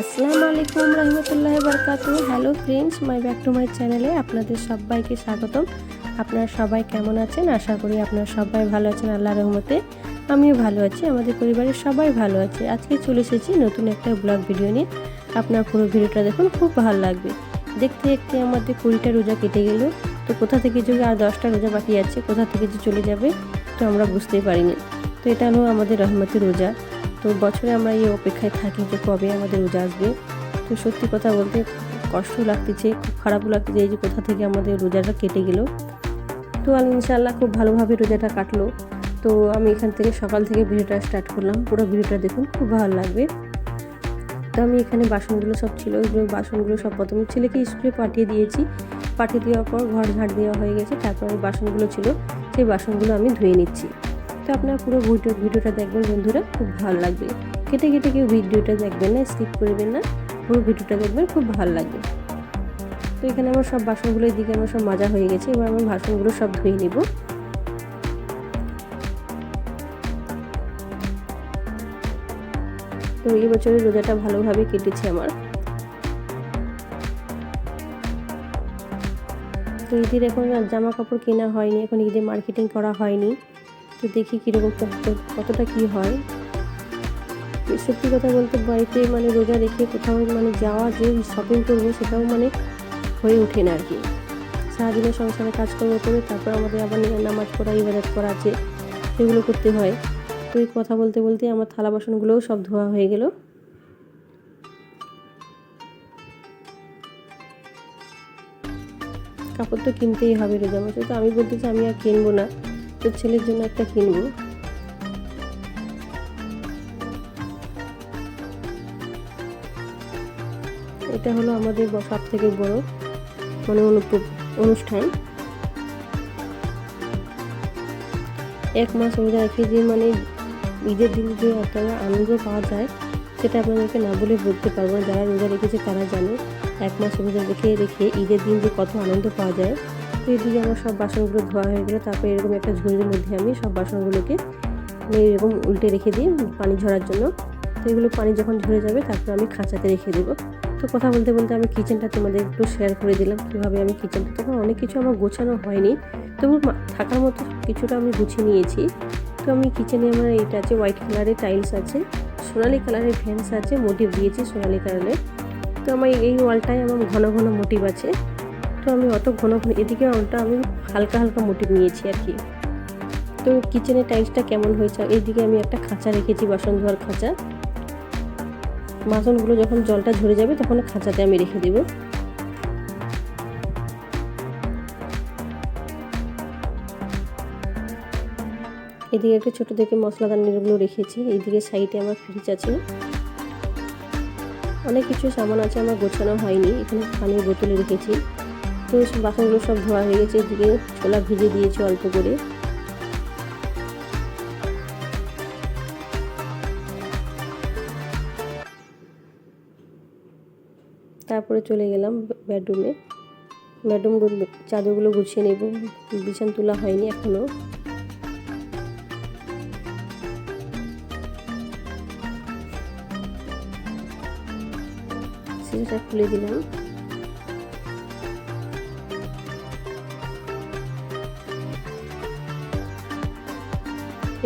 আসসালামু আলাইকুম রহমতুল্লাহ বরকাতু hello friends my back to my চ্যানেলে আপনাদের সবাইকে স্বাগতম। আপনারা সবাই কেমন আছেন? আশা করি আপনারা সবাই ভালো আছেন আল্লাহ রহমতে। আমিও ভালো আছি, আমাদের পরিবারের সবাই ভালো আছে। আজকে চলে এসেছি নতুন একটা ব্লগ ভিডিও নিয়ে। আপনার পুরো ভিডিওটা দেখুন, খুব ভালো লাগবে। দেখতে দেখতে আমাদের কুড়িটা রোজা কেটে গেল। তো কোথা থেকে যে আর দশটা রোজা বাকি আছে, কোথা থেকে যে চলে যাবে, তো আমরা বুঝতেই পারিনি। তো এটা হলো আমাদের রহমতের রোজা। তো বছরে আমরা এই অপেক্ষায় থাকি যে কবে আমাদের রোজা আসবে। তো সত্যি কথা বলতে কষ্ট লাগতেছে, খুব খারাপও লাগতেছে এই যে কোথা থেকে আমাদের রোজাটা কেটে গেল। তো আল ইনশাল্লাহ খুব ভালোভাবে রোজাটা কাটলো। তো আমি এখান থেকে সকাল থেকে ভিডিওটা স্টার্ট করলাম, পুরো ভিডিওটা দেখুন, খুব ভালো লাগবে। তো আমি এখানে বাসনগুলো সব ছিল বাসনগুলো সব প্রথমে ছেলেকে স্কুলে পাঠিয়ে দিয়েছি। পাঠিয়ে দেওয়ার পর ঘর ঝাড় দেওয়া হয়ে গেছে, তারপর বাসনগুলো ছিল, সেই বাসনগুলো আমি ধুয়ে নিচ্ছি। তো আপনারা পুরো ভিডিও ভিডিওটা দেখবেন বন্ধুরা, খুব ভালো লাগবে। কেটে কেটে কেউ ভিডিওটা দেখবেন না স্কিপ করবেন না, পুরো ভিডিওটা দেখবেন, খুব ভালো লাগবে। তো এখানে আমার সব বাসনগুলো, এদিকে আমার সব মাজা হয়ে গেছে, এবার আমার বাসনগুলো সব ধুয়ে নেব। তো এই বছরের রোজাটা ভালোভাবে কেটেছে আমার। তো ঈদের এখন জামা কাপড় কেনা হয়নি, এখন ঈদে মার্কেটিং করা হয়নি। তো দেখি কীরকম কতটা কী হয়। সত্যি কথা বলতে বাড়িতে মানে রোজা রেখে কোথাও মানে যাওয়া, যে শপিং করব সেটাও মানে হয়ে ওঠে না আর কি সারাদিনে সংসারে কাজকর্ম করে তারপর আমাদের আবার নামাজ পড়া, ইবাদত করা আছে, সেগুলো করতে হয়। তো এই কথা বলতে বলতে আমার থালা বাসনগুলোও সব ধোয়া হয়ে গেল। কাপড় তো কিনতেই হবে রোজা মাসে। তো আমি বলতেছি আমি আর কিনবো না। তো ছেলের জন্য একটা কিনবো। এটা হলো আমাদের সব থেকে বড় মানে অনুষ্ঠান। এক মাস রোজা রেখে যে মানে ঈদের দিন যে একটা আনন্দ পাওয়া যায়, সেটা আপনাদেরকে না বলে বলতে পারব যারা রোজা রেখেছে তারা জানে, এক মাস রোজা রেখে রেখে ঈদের দিন যে কত আনন্দ পাওয়া যায়। তো এদিকে আমার সব বাসনগুলো ধোয়া হয়ে গেলো। তারপরে এরকম একটা ঝুড়ির মধ্যে আমি সব বাসনগুলোকে আমি এরকম উল্টে রেখে দিই পানি ঝরার জন্য। তো এগুলো পানি যখন ঝরে যাবে, তারপর আমি খাঁচাতে রেখে দেবো। তো কথা বলতে বলতে আমি কিচেনটা তোমাদের একটু শেয়ার করে দিলাম, কীভাবে আমি কিচেনটা তখন অনেক কিছু আমার গোছানো হয়নি। তবু থাকার মতো কিছুটা আমি গুছিয়ে নিয়েছি। তো আমি কিচেনে আমার এইটা আছে হোয়াইট কালারের টাইলস আছে, সোনালি কালারের ফ্যান্স আছে মোটিভ দিয়েছি সোনালি কালারের তো আমার এই ওয়ালটায় আমার ঘন ঘন মোটিভ আছে। তো আমি অত ঘন ঘন, এদিকে ওয়ালটা আমি হালকা হালকা মোটিভ নিয়েছি আর কি। তো কিচেনের টাইলসটা কেমন হয়েছে? এইদিকে আমি একটা খাঁচা রেখেছি, বাসন ধোয়ার খাঁচা। বাসনগুলো যখন জলটা ঝরে যাবে, তখন খাঁচাতে আমি রেখে দেব। এদিকে একটা ছোটো থেকে মশলাদানিগুলো রেখেছি, এইদিকে সাইডে আমার ফ্রিজ আছে। অনেক কিছু সামান আছে, আমার গোছানো হয়নি, এখানে পানির বোতলে রেখেছি। তো বাসনগুলো সব ধোয়া হয়ে গেছে, এদিকে ছোলা ভিজে দিয়েছি অল্প করে। তারপরে চলে গেলাম বেডরুমে। বেডরুমগুলো, চাদরগুলো গুছিয়ে নেব। বিছান তোলা হয়নি এখনও খুলে দিলাম।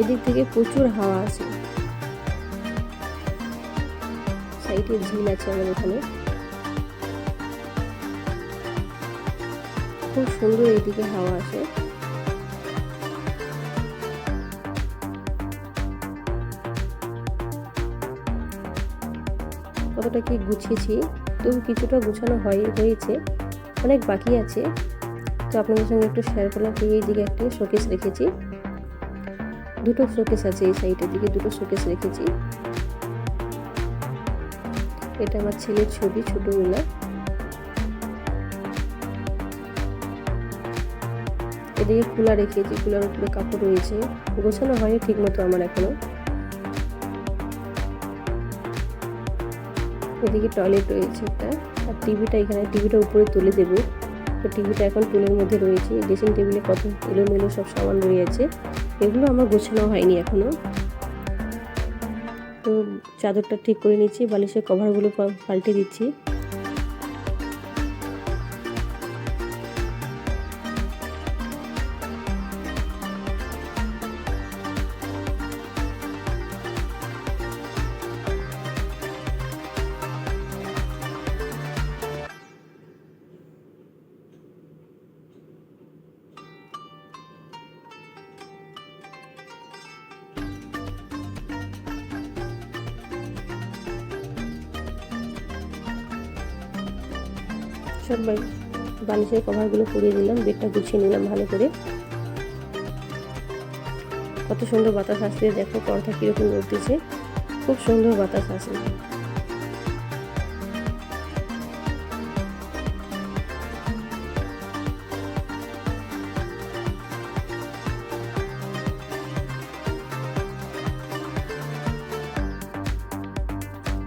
এদিক থেকে প্রচুর হাওয়া আছে। সাইডে ঝিল আছে আমার এখানে। খুব সুন্দর এইদিকে হাওয়া আসে কতটা কি গুছিয়েছি? তবু কিছুটা গুছানো হয়, হয়েছে। অনেক বাকি আছে। তো আপনাদের সঙ্গে একটু শেয়ার করলাম। এই দিকে একটা শোকেস রেখেছি। দুটো শোকেস আছে এই সাইডের দিকে, দুটো শোকেস রেখেছি। এটা আমার ছেলের ছবি ছোটোবেলা এদিকে কুলা রেখেছি, কুলার উপরে কাপড় রয়েছে। গোছানো হয়নি ঠিক মতো আমার এখনও। এদিকে টয়লেট রয়েছে একটা। আর টিভিটা এখানে টিভিটা উপরে তুলে দেবো। তো টিভিটা এখন টুলের মধ্যে রয়েছে। ড্রেসিং টেবিলে কত এলোমেলো সব সামান রয়েছে। এগুলো আমার গোছানো হয়নি এখনও তো চাদরটা ঠিক করে নিচ্ছি বালিশের কভারগুলো পাল্টে দিচ্ছি। সব বালিশের কভারগুলো পরিয়ে দিলাম, বেডটা গুছিয়ে নিলাম ভালো করে। কত সুন্দর বাতাস আসছে, দেখো পর্দা কীরকম উঠতেছে খুব সুন্দর বাতাস আসে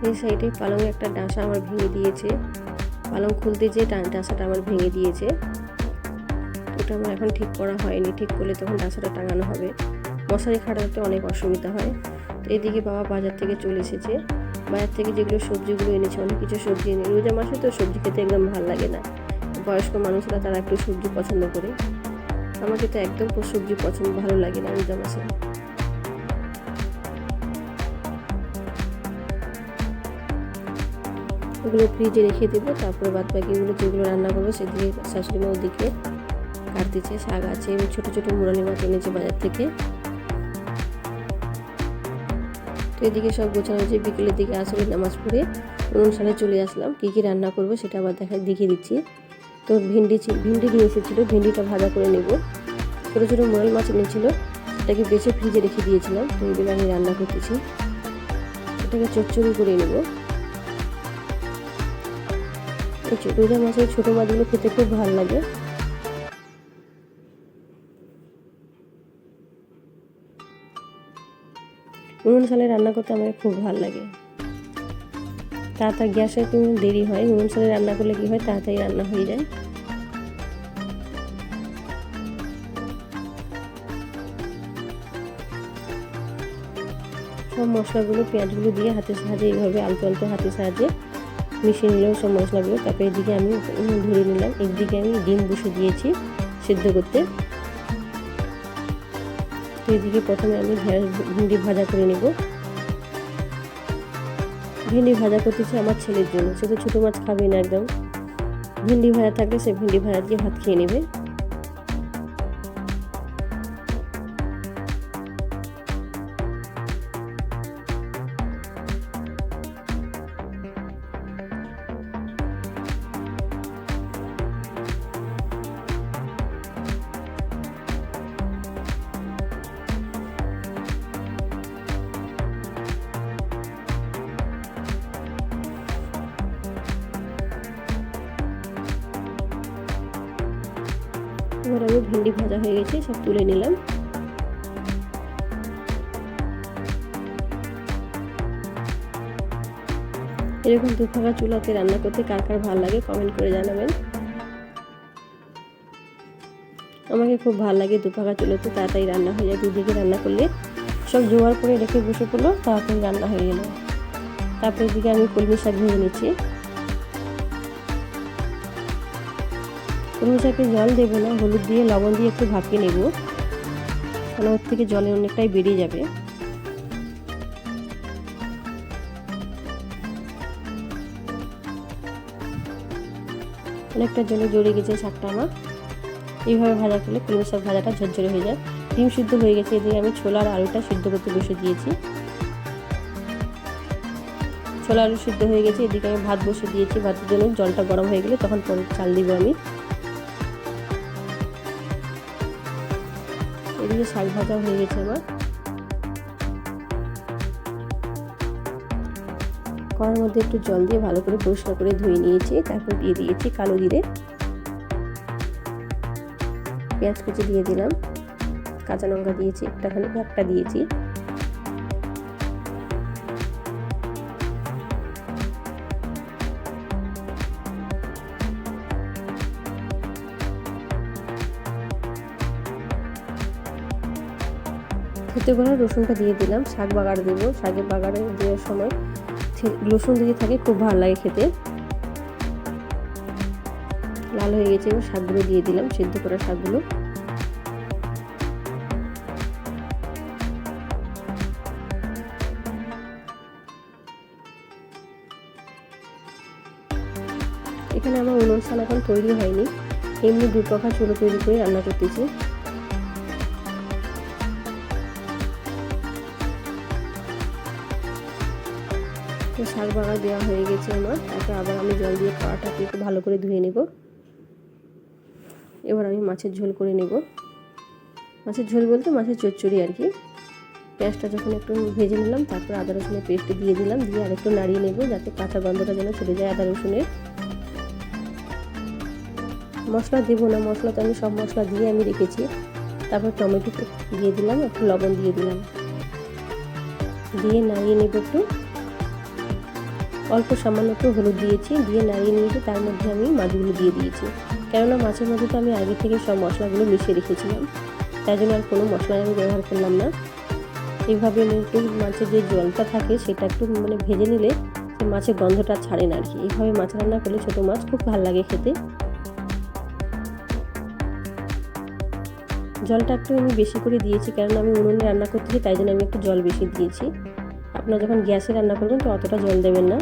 এই সাইডে পালং একটা ডাঁসা আমার ভেঙে দিয়েছে। পালং খুলতে যে ডাঁসাটা আমার ভেঙে দিয়েছে, ওটা আমার এখন ঠিক করা হয়নি। ঠিক করলে তখন ডাঁসাটা টাঙানো হবে। মশারি খাটাতে অনেক অসুবিধা হয়। তো এদিকে বাবা বাজার থেকে চলে এসেছে। বাজার থেকে যেগুলো সবজিগুলো এনেছে, অনেক কিছু সবজি এনে রোজা মাসে তো সবজি খেতে একদম ভালো লাগে না। বয়স্ক মানুষরা তারা একটু সবজি পছন্দ করে। আমাকে তো একদম সবজি পছন্দ ভালো লাগে না রোজা মাসে। ওগুলো ফ্রিজে রেখে দেবো, তারপরে বাদ বাকিগুলো যেগুলো রান্না করব সেদিকে শাশুড়ি মা ওদিকে কাটতেছে, শাক আছে ছোটো ছোটো মুরালি মাছ এনেছে বাজার থেকে। তো এদিকে সব গোছানো হয়েছে, বিকেলের দিকে আসলে নামাজ পড়ে। অনুষ্ঠানে চলে আসলাম, কী কী রান্না করব সেটা আবার দেখা, দেখিয়ে দিচ্ছি। তো ভিন্ডি ভিন্ডি নিয়ে এসেছিল, ভিন্ডিটা ভাজা করে নেব। ছোটো ছোটো মোরাল মাছ এনেছিলো, সেটাকে বেছে ফ্রিজে রেখে দিয়েছিলাম, তো এগুলো আমি রান্না করতেছি। এটাকে চচ্চড়ি করে নেব। এই ছো- মাছের ছোটো মাছগুলো খেতে খুব ভালো লাগে। উনুন সালে রান্না করতে আমার খুব ভালো লাগে। তাড়াতাড়ি গ্যাসে কিন্তু দেরি হয়, উনুন সালে রান্না করলে কি হয়, তাড়াতাড়ি রান্না হয়ে যায়। সব মশলাগুলো, পেঁয়াজগুলো দিয়ে হাতের সাহায্যে, এইভাবে আলতো আলতো হাতের সাহায্যে মিশিয়ে নিলেও সব মশলাগুলো তারপরে এদিকে আমি ধরে নিলাম। একদিকে আমি ডিম বসে দিয়েছি সেদ্ধ করতে। তো এদিকে প্রথমে আমি ভেন্ডি ভাজা করে নেব। ভেন্ডি ভাজা করতেছি আমার ছেলের জন্য। সে তো ছোটো মাছ খাবে না একদম। ভেন্ডি ভাজা থাকলে সে ভেন্ডি ভাজা দিয়ে ভাত খেয়ে নেবে। এবার আমি ভিন্ডি ভাজা হয়ে গেছে, সব তুলে নিলাম। এরকম দুফাকা চুলাতে রান্না করতে কার কার ভালো লাগে কমেন্ট করে জানাবেন। আমাকে খুব ভালো লাগে দুফাকা চুলাতে তাড়াতাড়ি রান্না হয়ে যায় দুদিকে রান্না করলে। সব জোগাড় করে রেখে বসে পড়ল, তাড়াতাড়ি রান্না হয়ে গেল। তারপরে এদিকে আমি কলমি শাক ভেজে নিচ্ছি। শাকে জল দেবো না, হলুদ দিয়ে, লবণ দিয়ে একটু ভাপিয়ে নেব। কারণ ওর থেকে জলে অনেকটাই বেরিয়ে যাবে। অনেকটা জলে জড়ে গেছে শাকটা আমার। এইভাবে ভাজা করলে কলমি শাক ভাজাটা ঝরঝরে হয়ে যায়। ডিম সিদ্ধ হয়ে গেছে, এদিকে আমি ছোলা আর আলুটা সিদ্ধ করতে বসে দিয়েছি। ছোলা আলু সিদ্ধ হয়ে গেছে, এদিকে আমি ভাত বসে দিয়েছি। ভাতের জন্য জলটা গরম হয়ে গেলে তখন পরে চাল দিব আমি। এদিকে শাক ভাজা হয়ে গেছে আমার কড়ার মধ্যে একটু জল দিয়ে ভালো করে পরিষ্কার করে ধুয়ে নিয়েছি, তারপর দিয়ে দিয়েছি কালো জিরে। পেঁয়াজ কুচি দিয়ে দিলাম, কাঁচা লঙ্কা দিয়েছি, একটাখানি একটা দিয়েছি। করা রসুনটা দিয়ে দিলাম। শাক বাগার দেবো। শাকের বাগারে দেওয়ার সময় রসুন দিয়ে থাকে, খুব ভালো লাগে খেতে। লাল হয়ে গেছে, এবার শাকগুলো দিয়ে দিলাম, সেদ্ধ করা শাকগুলো। এখানে আমার অনুষ্ঠান এখন তৈরি হয়নি। এমনি দু পাখা চুলো তৈরি করে রান্না করতেছি। শাক বাগা দেওয়া হয়ে গেছে আমার। তারপর আবার আমি জল দিয়ে কড়াটাকে একটু ভালো করে ধুয়ে নেব। এবার আমি মাছের ঝোল করে নেব। মাছের ঝোল বলতে মাছের চচ্চড়ি আর কি। পেঁয়াজটা যখন একটু ভেজে নিলাম, তারপর আদা রসুনের পেস্ট দিয়ে দিলাম, দিয়ে আর একটু নাড়িয়ে নেব যাতে কাঁচা গন্ধটা যেন চলে যায় আদা রসুনের। মশলা দেবো না মশলা তো আমি সব মশলা দিয়ে আমি রেখেছি। তারপর টমেটো দিয়ে দিলাম, একটু লবণ দিয়ে দিলাম। দিয়ে নাড়িয়ে নেব একটু। অল্প সামান্য একটু হলুদ দিয়েছি, দিয়ে নাড়িয়ে নিয়েছি, তার মধ্যে আমি মাছগুলো দিয়ে দিয়েছি। কেননা মাছের মধ্যে তো আমি আগে থেকে সব মশলাগুলো মিশিয়ে রেখেছিলাম, তাই জন্য আর কোনো মশলা আমি ব্যবহার করলাম না। এইভাবে একটু মাছের যে জলটা থাকে, সেটা একটু মানে ভেজে নিলে মাছের গন্ধটা ছাড়ে না আর কি এইভাবে মাছ রান্না করলে ছোটো মাছ খুব ভালো লাগে খেতে। জলটা একটু আমি বেশি করে দিয়েছি কারণ আমি উনুনে রান্না করতেছি তাই জন্য আমি একটু জল বেশি দিয়েছি। আপনারা যখন গ্যাসে রান্না করবেন, তো অতটা জল দেবেন না।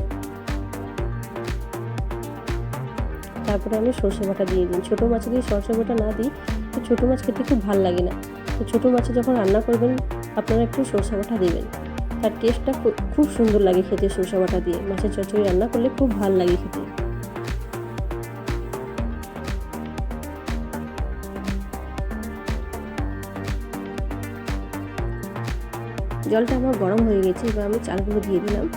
তারপরে আমি সর্ষে বাটা দিয়ে দিই। ছোটো মাছে যদি সর্ষে বাটা না দিই, তো ছোটো মাছ খেতে খুব ভালো লাগে না। তো ছোটো মাছে যখন রান্না করবেন, আপনারা একটু সর্ষে বাটা দেবেন। তার টেস্টটা খুব সুন্দর লাগে খেতে সর্ষে বাটা দিয়ে। মাছের চচড়ি রান্না করলে খুব ভালো লাগে খেতে। জলটা আমার গরম হয়ে গেছে, এবার আমি চালগুলো দিয়ে দিলাম।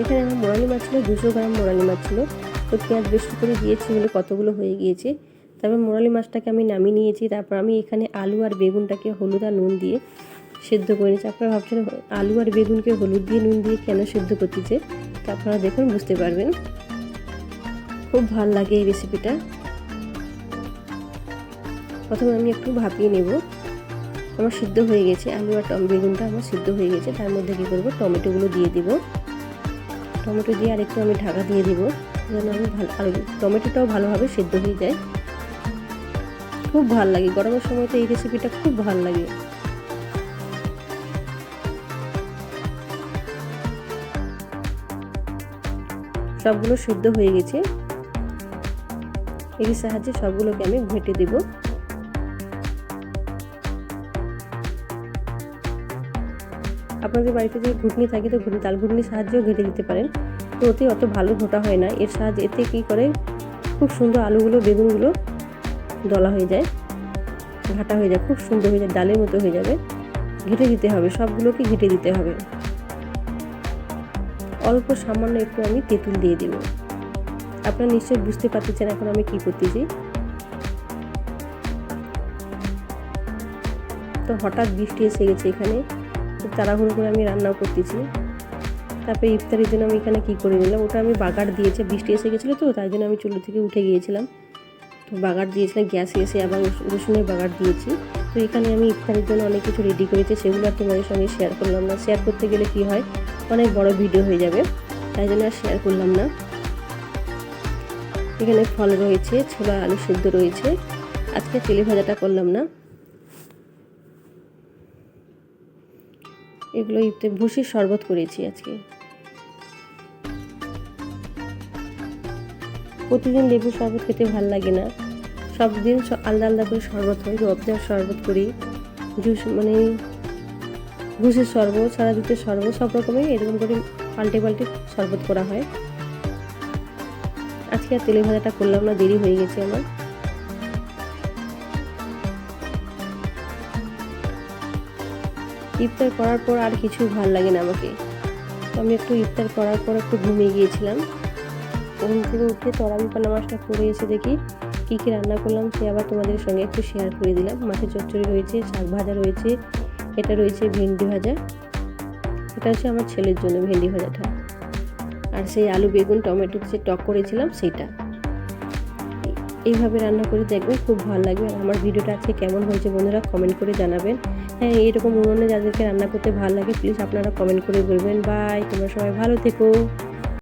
এখানে আমার মোরালি মাছ ছিল, দুশো গ্রাম মোরালি মাছ ছিল। তো পেঁয়াজ বেশি করে দিয়েছি বলে কতগুলো হয়ে গিয়েছে। তারপর মোরালি মাছটাকে আমি নামিয়ে নিয়েছি। তারপর আমি এখানে আলু আর বেগুনটাকে হলুদ আর নুন দিয়ে সেদ্ধ করে নিয়েছি। আপনারা ভাবছেন আলু আর বেগুনকে হলুদ দিয়ে নুন দিয়ে কেন সেদ্ধ করতেছে তো আপনারা দেখুন, বুঝতে পারবেন। খুব ভালো লাগে এই রেসিপিটা প্রথমে আমি একটু ভাপিয়ে নেব। আমার সিদ্ধ হয়ে গেছে। আলু আর টম বেগুনটা আমার সিদ্ধ হয়ে গেছে। তার মধ্যে কী করব? টমেটোগুলো দিয়ে দিব। টমেটো দিয়ে আরেকটু আমি ঢাকা দিয়ে দিব। যেন আমি ভালো টমেটোটাও ভালোভাবে সেদ্ধ হয়ে যায়। খুব ভালো লাগে। গরমের সময় তো এই রেসিপিটা খুব ভালো লাগে। সবগুলো সিদ্ধ হয়ে গেছে। এর সাহায্যে সবগুলোকে আমি ঘেটে দেব। আপনাদের বাড়িতে যদি ঘুটনি থাকে তো ঘুটনি তাল ঘুটনির সাহায্যেও ঘেটে দিতে পারেন। তো ওতে অত ভালো ঘোটা হয় না। এর সাহায্যে এতে কী করে? খুব সুন্দর আলুগুলো, বেগুনগুলো দলা হয়ে যায়, ঘাটা হয়ে যায়, খুব সুন্দর হয়ে যায়, ডালের মতো হয়ে যাবে। ঘেটে দিতে হবে, সবগুলোকে ঘেটে দিতে হবে। অল্প সামান্য একটু আমি তেঁতুল দিয়ে দেব। আপনারা নিশ্চয়ই বুঝতে পারতেছেন এখন আমি কি করতেছি। তো হঠাৎ বৃষ্টি এসে গেছে এখানে তাড়াহুড়ো করে আমি রান্নাও করতেছি। তারপরে ইফতারের জন্য আমি এখানে কী করে নিলাম, ওটা আমি বাগার দিয়েছে, বৃষ্টি এসে গেছিল তো, তাই জন্য আমি চুলো থেকে উঠে গিয়েছিলাম। তো বাগার দিয়েছিলাম, গ্যাসে এসে আবার রসুনের বাগার দিয়েছি। তো এখানে আমি ইফতারের জন্য অনেক কিছু রেডি করেছি, সেগুলো আর তোমাদের সঙ্গে শেয়ার করলাম না। শেয়ার করতে গেলে কি হয়? অনেক বড় ভিডিও হয়ে যাবে, তাই জন্য আর শেয়ার করলাম না। এখানে ফল রয়েছে, ছোলা, আলু সিদ্ধ রয়েছে। আজকে তেলে ভাজাটা করলাম না। এগুলো ইফতে ভুসির শরবত করেছি আজকে। প্রতিদিন লেবু শরবত খেতে ভালো লাগে না। সব দিন আলাদা আলাদা করে শরবত হয় রবজার শরবত করি। জুস মানে ঘুষের শরবত, সারা দুধের শরবত, সব রকমের এরকম করে পাল্টে পাল্টে শরবত করা হয়। আজকে আর তেলে ভাজাটা করলাম না, দেরি হয়ে গেছে আমার। ইফতার করার পর আর কিছু ভালো লাগে না আমাকে। তো আমি একটু ইফতার করার পর একটু ঘুমিয়ে গিয়েছিলাম। ঘুম থেকে উঠে তরাবি পানা মাছটা করে এসে দেখি কী কী রান্না করলাম, সে আবার তোমাদের সঙ্গে একটু শেয়ার করে দিলাম। মাছের চচ্চড়ি রয়েছে, শাক ভাজা রয়েছে, এটা রয়েছে ভেন্ডি ভাজা। এটা হচ্ছে আমার ছেলের জন্য ভেন্ডি ভাজাটা আর সেই আলু, বেগুন, টমেটো যে টক করেছিলাম সেইটা। এইভাবে রান্না করে দেখবেন, খুব ভালো লাগবে। আর আমার ভিডিওটা আজকে কেমন হয়েছে বন্ধুরা কমেন্ট করে জানাবেন। হ্যাঁ এরকম উনুনে যাদেরকে রান্না করতে ভালো লাগে প্লিজ আপনারা কমেন্ট করে বলবেন। বাই তোমরা সবাই ভালো থেকো।